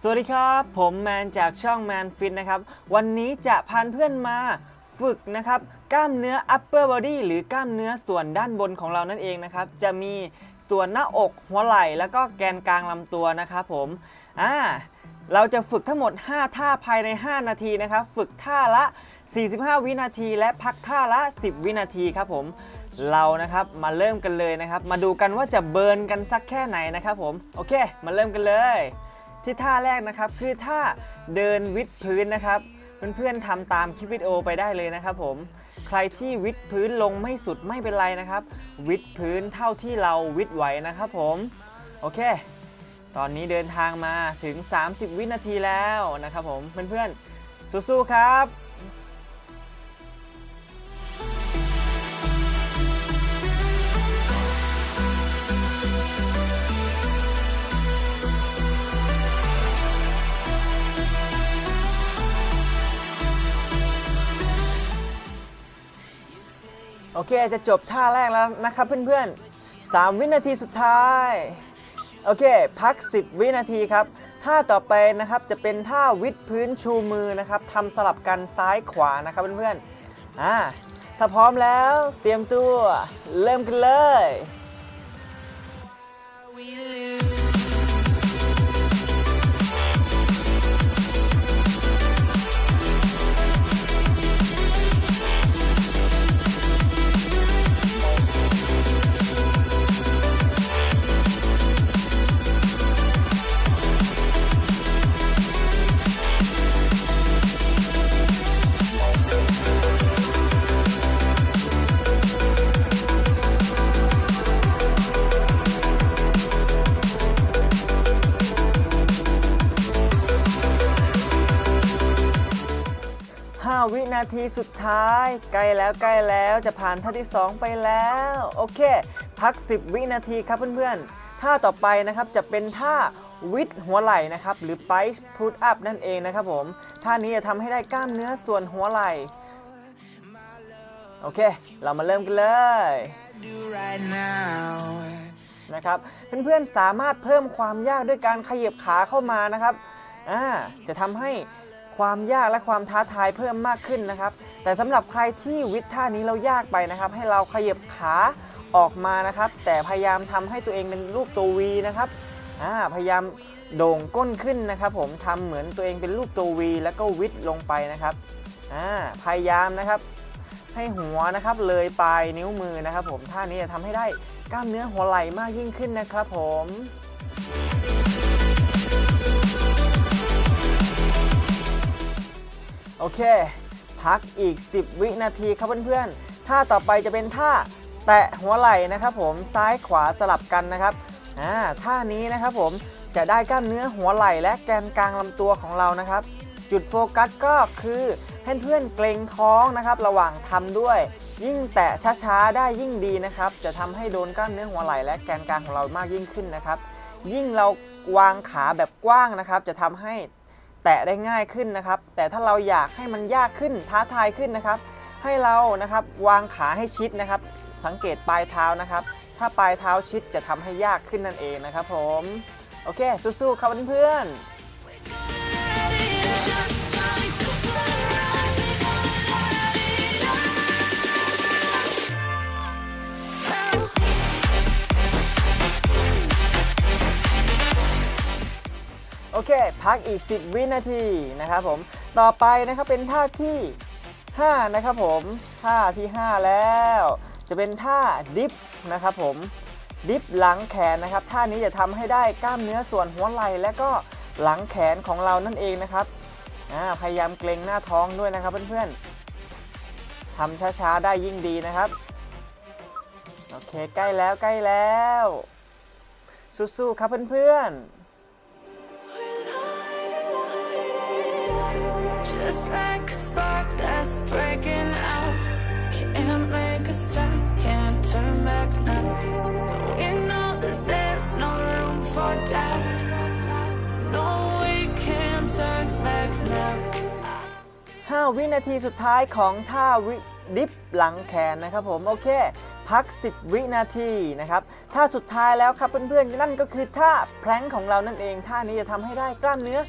สวัสดีครับ ผมแมนจากช่องแมนฟิตนะครับ วันนี้จะพาเพื่อนมาฝึกนะครับ กล้ามเนื้อ upper body หรือกล้ามเนื้อส่วนด้านบนของเรานั่นเองนะครับ จะมีส่วนหน้าอกหัวไหล่แล้วก็แกนกลางลำตัวนะครับผมอ่าเราจะฝึกทั้งหมด 5 ท่าภายใน 5 นาทีนะครับ ฝึกท่าละ 45 วินาที และพักท่าละ 10 วินาทีครับผม เรานะครับมาเริ่มกันเลยนะครับ มาดูกันว่าจะเบิร์นกันสักแค่ไหนนะครับผม โอเค มาเริ่มกันเลย ที่ท่าแรกนะครับคือท่าเดินวิดพื้นนะครับเพื่อนๆทำตามคลิปวิดีโอไปได้เลยนะครับผมใครที่วิดพื้นลงไม่สุดไม่เป็นไรนะครับ วิดพื้นเท่าที่เราวิดไหวนะครับผมโอเค ตอนนี้เดินทางมาถึง 30 วินาทีแล้วนะครับผมเพื่อนๆสู้ๆครับ โอเคจะจบท่าแรกแล้วนะครับเพื่อนๆ 3 วินาทีสุดท้าย โอเค พัก 10 วินาทีครับท่าต่อไปนะครับจะเป็นท่าวิดพื้นชูมือนะครับทำสลับกันซ้ายขวานะครับเพื่อนๆอ่าถ้าพร้อมแล้วเตรียมตัวเริ่มกันเลย ทีสุดท้าย ใกล้แล้วใกล้แล้วจะผ่านท่าที่ 2 ไปแล้ว โอเค พัก 10 วินาทีครับเพื่อนๆท่าต่อไปนะครับจะเป็นท่าวิดหัวไหล่นะครับหรือ p i c e put up นั่นเองนะครับผมท่านี้จะทำให้ได้กล้ามเนื้อส่วนหัวไหล่โอเค เรามาเริ่มกันเลย right นะครับเพื่อนๆสามารถเพิ่มความยากด้วยการขยับขาเข้ามานะครับอ่าจะทำให้ ความยากและความท้าทายเพิ่มมากขึ้นนะครับ แต่สำหรับใครที่วิทย์ท่านี้เรายากไปนะครับ ให้เราขยับขาออกมานะครับ แต่พยายามทำให้ตัวเองเป็นรูปตัววีนะครับพยายามโด่งก้นขึ้นนะครับ ผมทำเหมือนตัวเองเป็นรูปตัววีแล้วก็วิดลงไปนะครับพยายามนะครับ ให้หัวนะครับเลยปลายนิ้วมือนะครับ ผมท่านี้จะทำให้ได้กล้ามเนื้อหัวไหล่มากยิ่งขึ้นนะครับ ผม โอเค พักอีก 10 วินาทีครับเพื่อนๆท่าต่อไปจะเป็นท่าแตะหัวไหล่นะครับผมซ้ายขวาสลับกันนะครับอ่าท่านี้นะครับผมจะได้กล้ามเนื้อหัวไหล่และแกนกลางลำตัวของเรานะครับ จุดโฟกัสก็คือให้เพื่อนเกรงท้องนะครับ ระหว่างทำด้วย ยิ่งแตะช้าๆได้ยิ่งดีนะครับ จะทำให้โดนกล้ามเนื้อหัวไหล่และแกนกลางของเรามากยิ่งขึ้นนะครับ ยิ่งเราวางขาแบบกว้างนะครับ จะทำให้ แตะได้ง่ายขึ้นนะครับ แต่ถ้าเราอยากให้มันยากขึ้นท้าทายขึ้นนะครับ ให้เรานะครับวางขาให้ชิดนะครับ สังเกตปลายเท้านะครับ ถ้าปลายเท้าชิดจะทำให้ยากขึ้นนั่นเองนะครับผม โอเค สู้ๆครับเพื่อนๆ โอเค พักอีก 10 วินาทีนะครับผม ต่อไปนะครับเป็นท่าที่ 5 นะครับผม ท่าที่ 5 แล้ว จะเป็นท่าดิฟนะครับผม ดิฟหลังแขนนะครับ ท่านี้จะทำให้ได้กล้ามเนื้อส่วนหัวไหล่และก็หลังแขนของเรานั่นเองนะครับ พยายามเกรงหน้าท้องด้วยนะครับเพื่อนๆทำช้าๆได้ยิ่งดีนะครับ โอเคใกล้แล้วใกล้แล้ว สู้ๆครับเพื่อนๆ Just like a spark that's breaking out. Can't make a stop, can't turn back now. We know that there's no room for doubt. No, we can't turn back now. 5 วินาทีสุดท้ายของท่าวิดิฟหลังแขนนะครับผม โอเค พัก 10 วินาทีนะครับท่าสุดท้ายแล้วครับเพื่อนๆนั่นก็คือท่าแพลงของเรานั่นเองท่านี้จะทำให้ได้กล้ามเนื้อ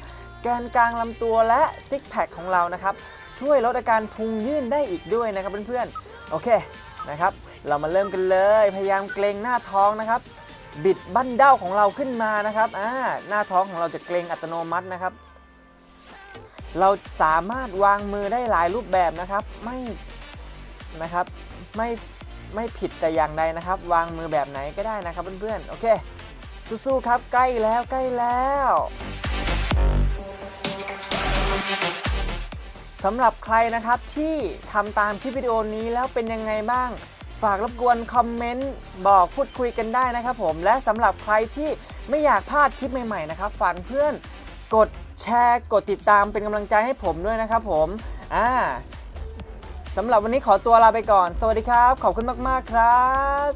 แกนกลางลำตัวและซิกแพคของเรานะครับ ช่วยลดอาการพุงยื่นได้อีกด้วยนะครับเพื่อนๆ โอเคนะครับ เรามาเริ่มกันเลย พยายามเกรงหน้าท้องนะครับ บิดบั้นเด้าของเราขึ้นมานะครับอ่าหน้าท้องของเราจะเกรงอัตโนมัตินะครับ เราสามารถวางมือได้หลายรูปแบบนะครับ ไม่นะครับไม่ไม่ผิดแต่อย่างใดนะครับ วางมือแบบไหนก็ได้นะครับเพื่อนๆ โอเค สู้ๆ ครับ ใกล้แล้วใกล้แล้ว สำหรับใครนะครับที่ทำตามคลิปวิดีโอนี้แล้วเป็นยังไงบ้าง ฝากรบกวนคอมเมนต์บอกพูดคุยกันได้นะครับผมและสำหรับใครที่ไม่อยากพลาดคลิปใหม่ๆนะครับฝากเพื่อนกดแชร์กดติดตามเป็นกำลังใจให้ผมด้วยนะครับผมอ่าสำหรับวันนี้ขอตัวลาไปก่อน สวัสดีครับ ขอบคุณมาก ๆ ครับ